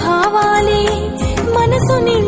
భావాలే మనసు నిండగా